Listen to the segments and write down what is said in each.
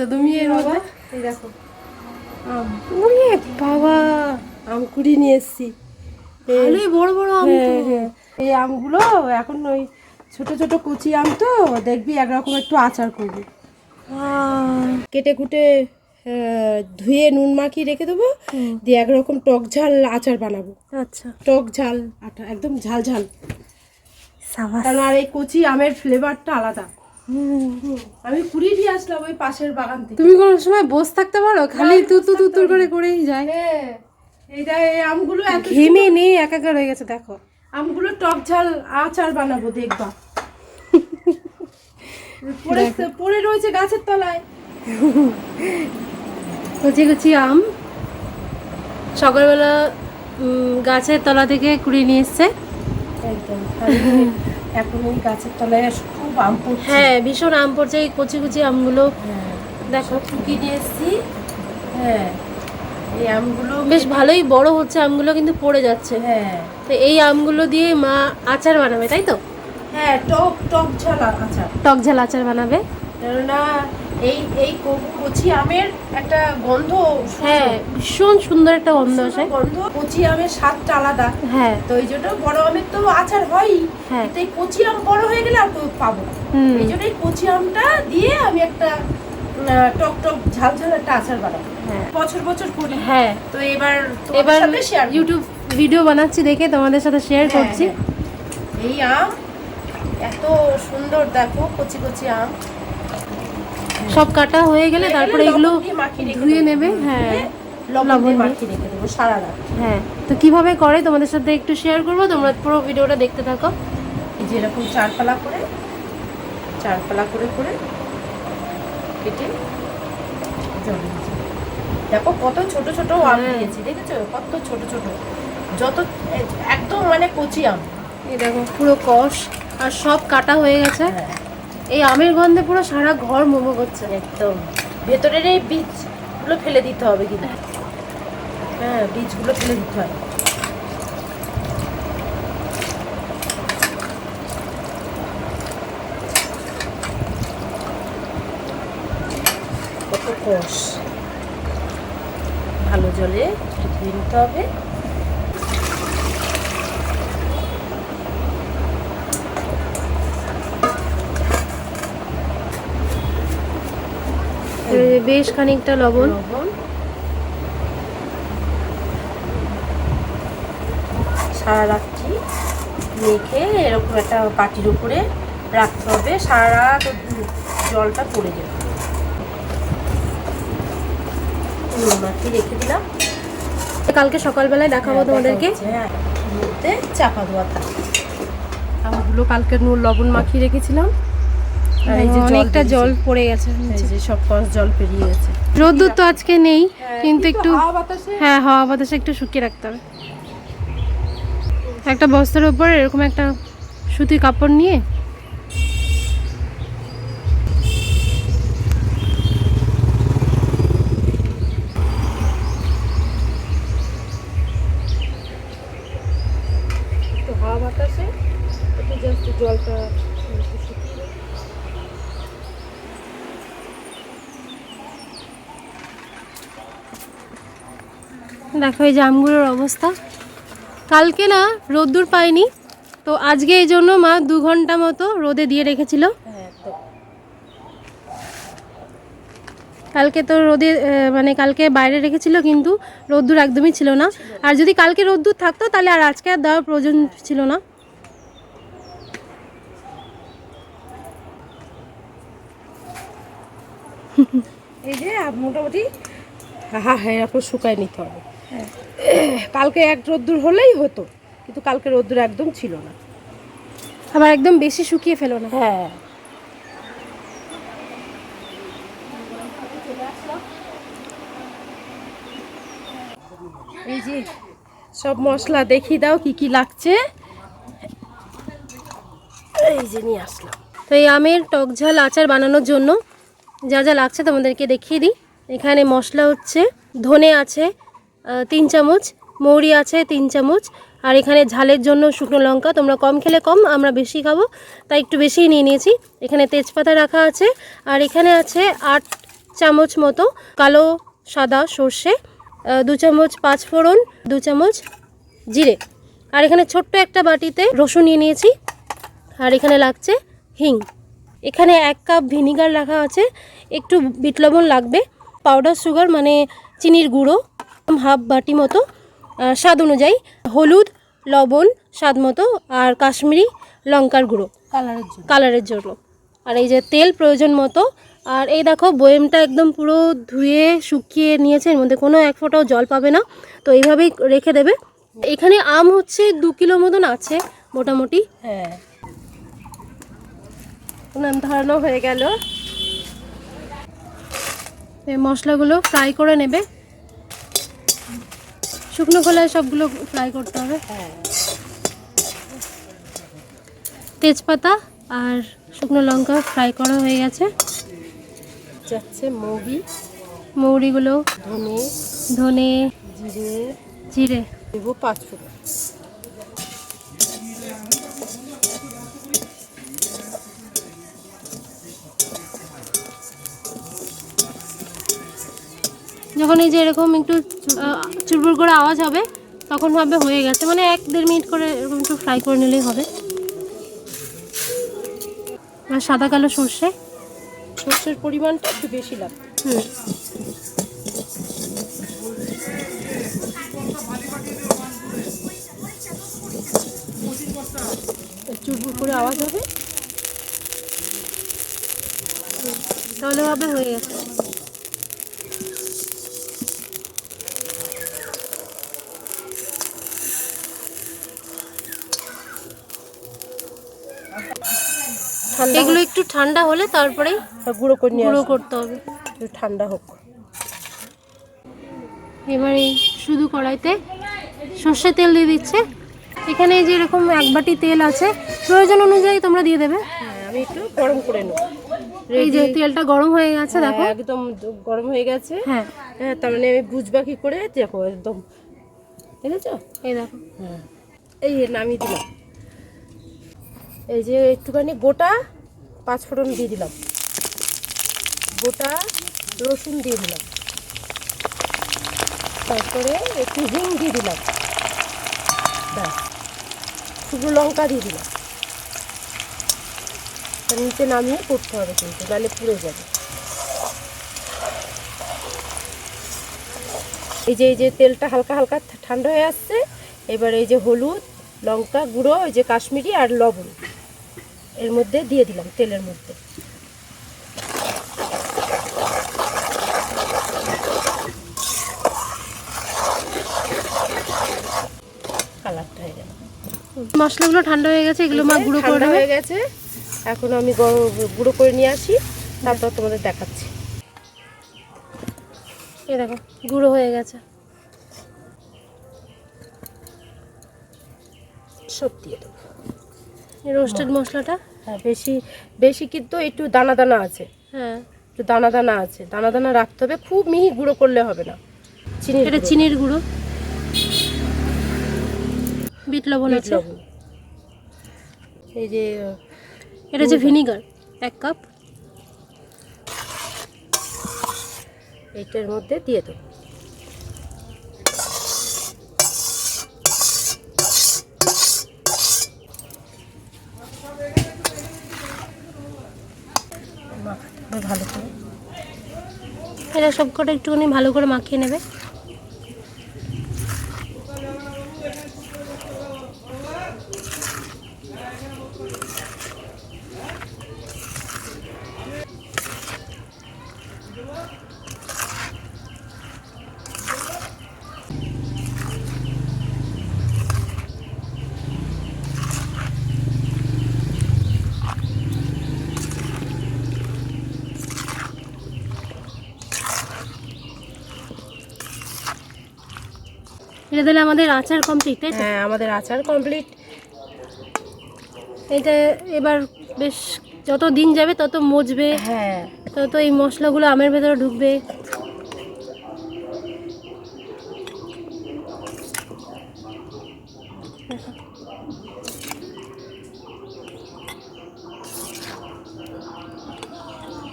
এসছো তুমি এর মধ্যে এই দেখো। ওরে বাবা! আম কুড়ি নিয়ে এসছি। ভালোই বড় বড় আম। হ্যাঁ, হ্যাঁ। এই আমগুলো এখন ওই ছোট ছোট কুচি আম তো দেখবি একরকম একটু আচার করবি। কেটে কুটে ধুয়ে নুন মাখিয়ে রেখে দেবো দিয়ে একরকম টক ঝাল আচার বানাবো। আচ্ছা। টক ঝাল আটা একদম ঝাল ঝাল। কারণ আর এই কচি আমের ফ্লেভারটা আলাদা। আমি কুড়ি দিয়ে আসলাম ওই পাশের বাগান থেকে। তুমি কোনো সময় বসে থাকতে পারো? খালি তুতু তুতুর করে করেই যায়। হ্যাঁ এইটা এই আমগুলো এত ঘেমে নেই একাকার হয়ে গেছে দেখো। আমগুলো টক ঝাল আচার বানাবো দেখবা। পড়ে পড়ে রয়েছে গাছের তলায়। কচি কচি আম। সকালবেলা গাছের তলা থেকে কুড়িয়ে নিয়ে এসছে। একদম এখন এই গাছের তলায় খুব আম পড়ছে। হ্যাঁ ভীষণ আম পড়ছে এই কচি কচি আমগুলো। হ্যাঁ দেখো। শুকিয়ে নিয়ে এসছি। হ্যাঁ এই আমগুলো বেশ ভালোই বড় হচ্ছে আমগুলো কিন্তু পড়ে যাচ্ছে। হ্যাঁ। তো এই আমগুলো দিয়ে মা আচার বানাবে তাই তো? হ্যাঁ টক টক ঝাল আচার। টক ঝাল আচার বানাবে। কেননা এই এই কচি আমের একটা গন্ধ হ্যাঁ ভীষণ সুন্দর একটা গন্ধ আসে। গন্ধ কচি আমের স্বাদটা আলাদা। হ্যাঁ। তো এই জন্য বড় আমের তো আচার হয়ই হ্যাঁ। কিন্তু এই কচি আম বড় হয়ে গেলে আর পাবো এই জন্য এই কচি আমটা দিয়ে আমি একটা টক টক ঝাল ঝাল একটা আচার বানাবো। হ্যাঁ। বছর বছর করি। হ্যাঁ। তো এবার এবার ইউটিউব ভিডিও বানাচ্ছি দেখে তোমাদের সাথে শেয়ার করছি। এই আম এত সুন্দর দেখো কচি কচি আম। সব কাটা হয়ে গেলে তারপরে এগুলো ধুয়ে নেবে হ্যাঁ দিয়ে লবণ। মাখিয়ে রেখে দেবো সারা রাত। হ্যাঁ তো কীভাবে করে তোমাদের সাথে একটু শেয়ার করব? তোমরা পুরো ভিডিওটা দেখতে থাকো। এই যে এরকম চারপালা করে চারপালা করে করে কেটে দেখো কত ছোট ছোট আম হ্যাঁ। দিয়েছি দেখেছ? কত ছোট ছোট। যত একদম মানে কচি আম। এই দেখো পুরো কষ আর সব কাটা হয়ে গেছে। হ্যাঁ। এই আমের গন্ধে পুরো সারা ঘর মোমো করছে। একদম। ভেতরের এই বীজগুলো ফেলে দিতে হবে কিন্তু। হ্যাঁ বীজগুলো ফেলে দিতে হয় কষ? ভালো জলে ধুয়ে নিতে হবে। বেশ খানিকটা লবণ। সারা রাত্রি মেখে এরকম একটা পাটির উপরে রাখতে হবে। সারা রাত জলটা পড়ে যাবে। রেখে দিলাম। কালকে সকালবেলায় দেখাবো হ্যাঁ, তোমাদেরকে। হ্যাঁ চাপা দেওয়া থাকে। আমগুলো কালকে নুন লবণ মাখিয়ে রেখেছিলাম। অনেকটা জল পড়ে গেছে সব কষ জল পেরিয়ে গেছে। রোদ্দুর তো আজকে নেই কিন্তু একটু হ্যাঁ হাওয়া বাতাসে একটু শুকিয়ে রাখতে হবে। একটা বস্তার উপর এরকম একটা সুতির কাপড় নিয়ে একটু হাওয়া বাতাসে একটু জাস্ট জলটা একটু শুকিয়ে দেবে। দেখো এই যে আমগুলোর অবস্থা। কালকে না রোদ্দুর পাইনি, তো আজকে এই জন্য মা দু ঘণ্টা মতো রোদে দিয়ে রেখেছিল। কালকে তো রোদে মানে কালকে বাইরে রেখেছিল, কিন্তু রোদ্দুর একদমই ছিল না। আর যদি কালকে রোদ্দুর থাকতো, তাহলে আর আজকে আর দেওয়ার প্রয়োজন ছিল না। এই যে, মোটামুটি হ্যাঁ হ্যাঁ এরকম শুকায় নিতে হবে। কালকে এক রোদ্দুর হলেই হতো কিন্তু কালকে রোদ্দুর একদম ছিল না। আবার একদম বেশি শুকিয়ে ফেলো না। হ্যাঁ। এই যে সব মশলা দেখিয়ে দাও কি কি লাগছে। এই যে নিয়ে আসলাম। তো এই আমের টক ঝাল আচার বানানোর জন্য যা যা লাগছে তোমাদেরকে দেখিয়ে দিই। এখানে মশলা হচ্ছে ধনে আছে তিন চামচ, মৌরি আছে তিন চামচ, আর এখানে ঝালের জন্য শুকনো লঙ্কা। তোমরা কম খেলে কম, আমরা বেশি খাব, তাই একটু বেশিই নিয়ে নিয়েছি। এখানে তেজপাতা রাখা আছে, আর এখানে আছে আট চামচ মতো কালো সাদা সর্ষে দু চামচ পাঁচ ফোড়ন, দু চামচ জিরে। আর এখানে ছোট্ট একটা বাটিতে রসুন নিয়ে নিয়েছি, আর এখানে লাগছে হিং। এখানে এক কাপ ভিনিগার রাখা আছে, একটু বিট লবণ লাগবে, পাউডার সুগার মানে চিনির গুঁড়ো। হাফ বাটি মতো স্বাদ অনুযায়ী হলুদ লবণ স্বাদ মতো আর কাশ্মীরি লঙ্কার গুঁড়ো। কালারের জন্য। কালারের জন্য। আর এই যে তেল প্রয়োজন মতো আর এই দেখো বয়েমটা একদম পুরো ধুয়ে শুকিয়ে নিয়েছে এর মধ্যে কোনো এক ফোঁটাও জল পাবে না তো এইভাবেই রেখে দেবে। এখানে আম হচ্ছে দু কিলো মতন আছে মোটামুটি। হ্যাঁ। নাম ধরানো হয়ে গেল। এই মশলাগুলো ফ্রাই করে নেবে। শুকনো খোলায় সবগুলো ফ্রাই করতে হবে। তেজপাতা আর শুকনো লঙ্কা ফ্রাই করা হয়ে গেছে। যাচ্ছে মৌরি। মৌরিগুলো ধনে। ধনে জিরে। জিরে। দেবো পাঁচ যখন এই যে এরকম একটু চুরবুর করে আওয়াজ হবে তখন ভাবে হয়ে গেছে। মানে এক দেড় মিনিট করে এরকম একটু ফ্রাই করে নিলেই হবে। আর সাদা কালো সর্ষে। সর্ষের পরিমাণটা একটু বেশি লাগবে। হুম। চুরবুর করে আওয়াজ হবে। তাহলে ভাবে হয়ে গেছে। ঠান্ডা এগুলো একটু ঠান্ডা হলে তারপরেই গুঁড়ো করে নিয়ে গুঁড়ো করতে হবে। একটু ঠান্ডা হোক। এবারে শুধু কড়াইতে সর্ষে তেল দিয়ে দিচ্ছে। এখানে যে এরকম এক বাটি তেল আছে প্রয়োজন অনুযায়ী তোমরা দিয়ে দেবে। হ্যাঁ আমি একটু গরম করে নেব। এই যে তেলটা গরম হয়ে গেছে দেখো। একদম গরম হয়ে গেছে। হ্যাঁ। হ্যাঁ তার মানে আমি বুঝবা কি করে দেখো একদম। দেখেছ? এই দেখো। হ্যাঁ। এই নামিয়ে দিলাম। এই যে একটুখানি গোটা পাঁচ ফোড়ন দিয়ে দিলাম। গোটা রসুন দিয়ে দিলাম। তারপরে একটু হিং দিয়ে দিলাম। শুকনো লঙ্কা দিয়ে দিলাম। নিচে নামিয়ে করতে হবে কিন্তু, নাহলে পুড়ে যাবে। এই যে এই যে তেলটা হালকা হালকা ঠান্ডা হয়ে আসছে, এবার এই যে হলুদ, লঙ্কা গুঁড়ো, এই যে কাশ্মীরি আর লবণ। এর মধ্যে দিয়ে দিলাম তেলের মধ্যে। কালারটা হয়ে গেল। মশলাগুলো ঠান্ডা হয়ে গেছে এগুলো মা গুঁড়ো করে হয়ে গেছে। এখন আমি গুঁড়ো করে নিয়ে আসি তারপর তোমাদের দেখাচ্ছি। এই দেখো গুঁড়ো হয়ে গেছে। সব দিয়ে দেবো। রোস্টেড মশলাটা। হ্যাঁ বেশি বেশি কিন্তু একটু দানা দানা আছে। হ্যাঁ। একটু দানা দানা আছে। দানা দানা রাখতে হবে খুব মিহি গুঁড়ো করলে হবে না। চিনি এটা চিনির গুঁড়ো। বিট লবণ আছে। এই যে এটা যে ভিনিগার এক কাপ। এইটার মধ্যে দিয়ে দেবো মাখাতে হবে ভালো করে এটা সব কটা একটুখানি ভালো করে মাখিয়ে নেবে। এটা দিলে আমাদের আচার কমপ্লিট তাই হ্যাঁ আমাদের আচার কমপ্লিট এটা এবার বেশ যত দিন যাবে তত মজবে। হ্যাঁ। তত এই মশলাগুলো আমের ভেতরে ঢুকবে।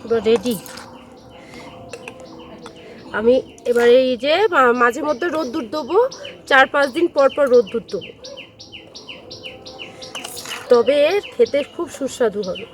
পুরো রেডি আমি এবারে এই যে মাঝে মধ্যে রোদ্দুর দেবো, চার পাঁচ দিন পর পর রোদ্দুর দেবো। তবে খেতে খুব সুস্বাদু হবে।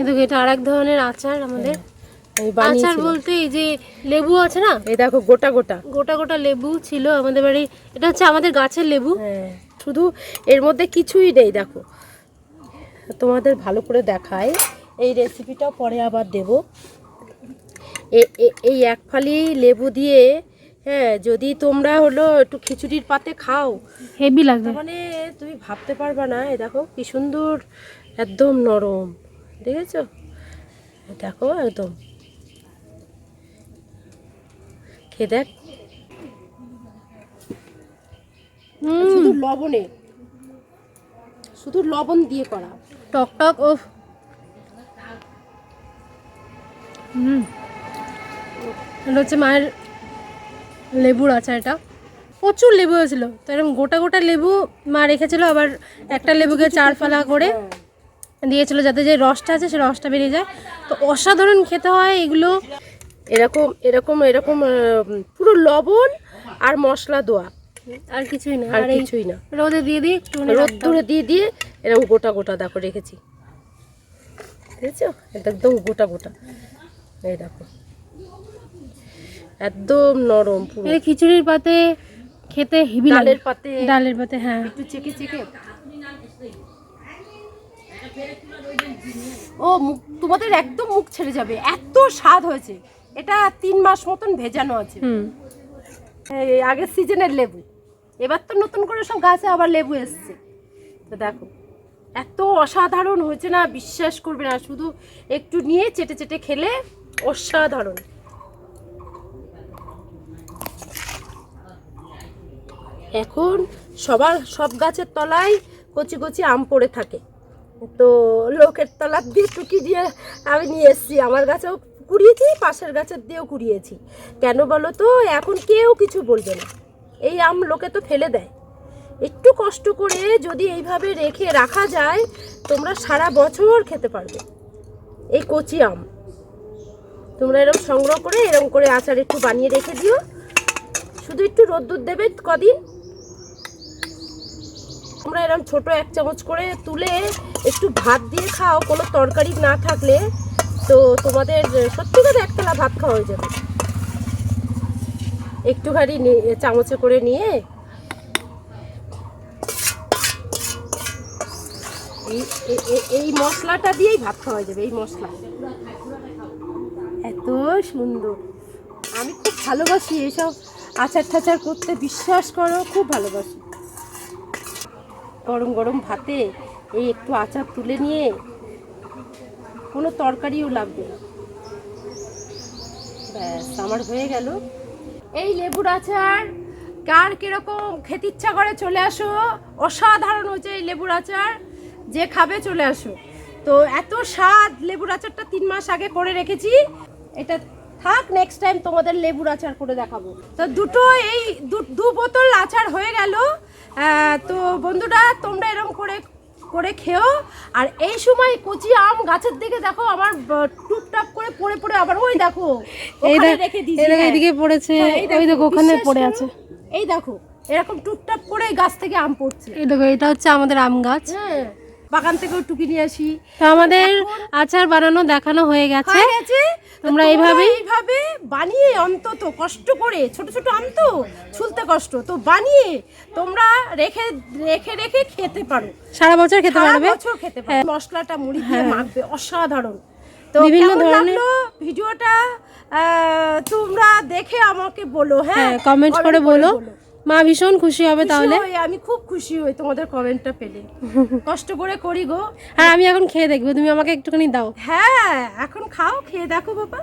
এটা আর এক ধরনের আচার আমাদের। আমি আচার বলতে এই যে লেবু আছে না? এই দেখো গোটা গোটা। গোটা গোটা লেবু ছিল আমাদের বাড়ি। এটা হচ্ছে আমাদের গাছের লেবু। হ্যাঁ শুধু এর মধ্যে কিছুই নেই দেখো। তোমাদের ভালো করে দেখায় এই রেসিপিটা পরে আবার দেব। এ- এ- এই এক ফালি লেবু দিয়ে হ্যাঁ যদি তোমরা হলো একটু খিচুড়ির পাতে খাও হেভি লাগবে। মানে তুমি ভাবতে পারবা না এই দেখো কি সুন্দর একদম নরম। দেখেছ? দেখো একদম। খেয়ে দেখ। শুধু লবণে শুধু লবণ দিয়ে করা। টক টক ও হুম। এটা হচ্ছে মায়ের লেবুর আচার এটা। প্রচুর লেবু হয়েছিল। তো এরকম গোটা গোটা লেবু মা রেখেছিল আবার একটা লেবুকে চার ফালা করে দিয়েছিল যাতে যে রসটা আছে সে রসটা বেরিয়ে যায়। তো অসাধারণ খেতে হয় এগুলো। এরকম এরকম এরকম পুরো লবণ আর মশলা দোয়া। আর কিছুই না আর কিছুই না। রোদে দিয়ে দিয়ে একটু রোদ্দুরে দিয়ে দিয়ে এরকম গোটা গোটা দেখো রেখেছি। দেখেছ? এটা একদম গোটা গোটা। এই দেখো। একদম নরম পুরো। এই খিচুড়ির পাতে খেতে হেভি ডালের পাতে। ডালের পাতে হ্যাঁ। একটু চেকে চেকে ও মুখ তোমাদের একদম মুখ ছেড়ে যাবে। এত স্বাদ হয়েছে। এটা তিন মাস মতন ভেজানো আছে। এই আগের সিজনের লেবু। এবার তো নতুন করে সব গাছে আবার লেবু এসছে। তো দেখো এত অসাধারণ হয়েছে না বিশ্বাস করবে না শুধু একটু নিয়ে চেটে চেটে খেলে অসাধারণ। এখন সবার সব গাছের তলায় কচি কচি আম পড়ে থাকে। তো লোকের তলার দিয়ে টুকি দিয়ে আমি নিয়ে এসেছি আমার গাছেও কুড়িয়েছি পাশের গাছের দিয়েও কুড়িয়েছি কেন বলো তো, এখন কেউ কিছু বলবে না। এই আম লোকে তো ফেলে দেয়। একটু কষ্ট করে যদি এইভাবে রেখে রাখা যায়, তোমরা সারা বছর খেতে পারবে। এই কচি আম। তোমরা এরকম সংগ্রহ করে এরকম করে আচার একটু বানিয়ে রেখে দিও। শুধু একটু রোদ্দুর দেবে কদিন। তোমরা এরকম ছোট এক চামচ করে তুলে একটু ভাত দিয়ে খাও, কোনো তরকারি না থাকলে তো তোমাদের সত্যি করে একতলা ভাত খাওয়া হয়ে যাবে। একটুখানি চামচে করে নিয়ে এই মশলাটা দিয়েই ভাত খাওয়া যাবে, এই মশলা। এত সুন্দর। আমি খুব ভালোবাসি এসব আচার টাচার করতে, বিশ্বাস করো, খুব ভালোবাসি। গরম গরম ভাতে এই একটু আচার তুলে নিয়ে কোনো তরকারিও লাগবে না। ব্যাস, আমার হয়ে গেল। এই লেবুর আচার কার কীরকম খেতে ইচ্ছা করে চলে আসো? অসাধারণ হয়েছে এই লেবুর আচার যে খাবে চলে আসো। তো এত স্বাদ লেবুর আচারটা তিন মাস আগে করে রেখেছি। এটা থাক নেক্সট টাইম তোমাদের লেবুর আচার করে দেখাবো। তো দুটো এই দু- বোতল আচার হয়ে গেল। তো বন্ধুরা, তোমরা এরকম করে করে খেও। আর এই সময় কচি আম গাছের দিকে দেখো আমার টুকটাক টুপটাপ করে পড়ে পড়ে আবার ওই দেখো এই রেখে দিয়েছি, দেখ হ্যাঁ। এদিকে পড়েছে হ্যাঁ, এই ওই দেখো ওখানে পড়ে আছে। এই দেখো এরকম টুকটাক করে গাছ থেকে আম পড়ছে। এই দেখো এটা হচ্ছে আমাদের আম গাছ। হ্যাঁ। বাগান থেকেও টুকি নিয়ে আসি। তো আমাদের আচার বানানো দেখানো হয়ে গেছে। হয়ে তোমরা এইভাবেই- এইভাবে বানিয়ে অন্তত কষ্ট করে ছোট ছোট আম তো ছুলতে কষ্ট তো বানিয়ে তোমরা রেখে রেখে রেখে খেতে পারো। সারা বছর খেতে পারবে। বছর খেতে পারবে মশলাটা মুড়ি দিয়ে মাখবে অসাধারণ। তো বিভিন্ন ধরনের- ভিডিওটা? তোমরা দেখে আমাকে বলো হ্যাঁ? হ্যাঁ কমেন্ট করে বলো। মা ভীষণ খুশি হবে তাহলে? আমি খুব খুশি হই তোমাদের কমেন্টটা পেলে। কষ্ট করে করি গো। হ্যাঁ আমি এখন খেয়ে দেখব তুমি আমাকে একটুখানি দাও। হ্যাঁ এখন খাও খেয়ে দেখো বাবা।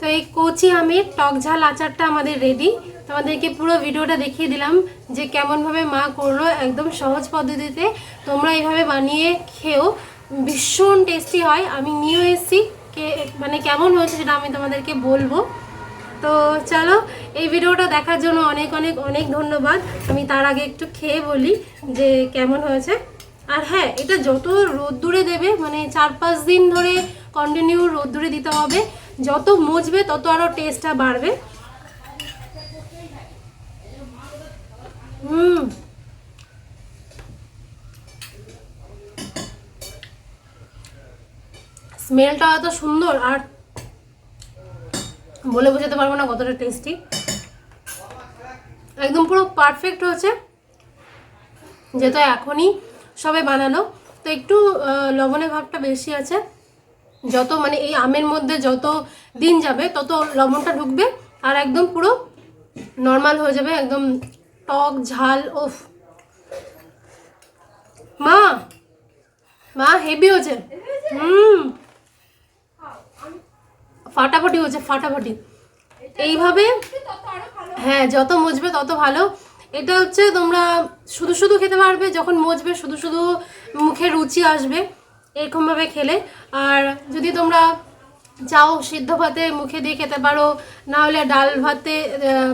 তো এই কচি আমের টক ঝাল আচারটা আমাদের রেডি তোমাদেরকে পুরো ভিডিওটা দেখিয়ে দিলাম যে কেমনভাবে মা করল একদম সহজ পদ্ধতিতে। তোমরা এইভাবে বানিয়ে খেও ভীষণ টেস্টি হয়। আমি নিয়েও এসেছি কে মানে কেমন হয়েছে সেটা আমি তোমাদেরকে বলব। তো চলো, এই ভিডিওটা দেখার জন্য অনেক অনেক অনেক ধন্যবাদ। আমি তার আগে একটু খেয়ে বলি যে কেমন হয়েছে। আর হ্যাঁ এটা যত রোদ্দুরে দেবে মানে চার পাঁচ দিন ধরে কন্টিনিউ রোদ্দুরে দিতে হবে। যত মুছবে তত আরও টেস্টটা বাড়বে। হুম। স্মেলটা এত সুন্দর, আর বলে বোঝাতে পারব না কতটা টেস্টি একদম পুরো পারফেক্ট হয়েছে। যেহেতু এখনই সবে বানানো তো একটু লবণের ভাবটা বেশি আছে। যত মানে এই আমের মধ্যে যত দিন যাবে, তত লবণটা ঢুকবে আর একদম পুরো নর্মাল হয়ে যাবে, একদম টক, ঝাল ওফ মা মা, হেভি হয়েছে। হুম। ফাটাফাটি হচ্ছে, ফাটাফাটি। এইভাবে হ্যাঁ যত মজবে তত ভালো। এটা হচ্ছে তোমরা শুধু শুধু খেতে পারবে, যখন মজবে শুধু শুধু মুখে রুচি আসবে, এরকমভাবে খেলে। আর যদি তোমরা চাও সিদ্ধ ভাতে মুখে দিয়ে খেতে পারো, না হলে ডাল ভাতে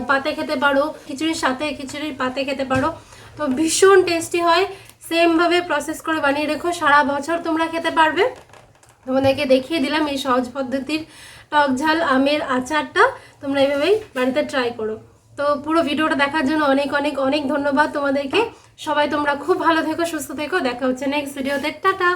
পাতে খেতে পারো, খিচুড়ির সাথে খিচুড়ির পাতে খেতে পারো। তো ভীষণ টেস্টি হয় সেমভাবে প্রসেস করে বানিয়ে রেখো, সারা বছর তোমরা খেতে পারবে। তোমাদেরকে দেখিয়ে দিলাম এই সহজ পদ্ধতির টক ঝাল, আমের আচারটা তোমরা এইভাবেই বাড়িতে ট্রাই করো। তো পুরো ভিডিওটা দেখার জন্য অনেক অনেক অনেক ধন্যবাদ তোমাদেরকে। সবাই তোমরা খুব ভালো থেকো, সুস্থ থেকো। দেখা হচ্ছে নেক্সট ভিডিওতে টাটা!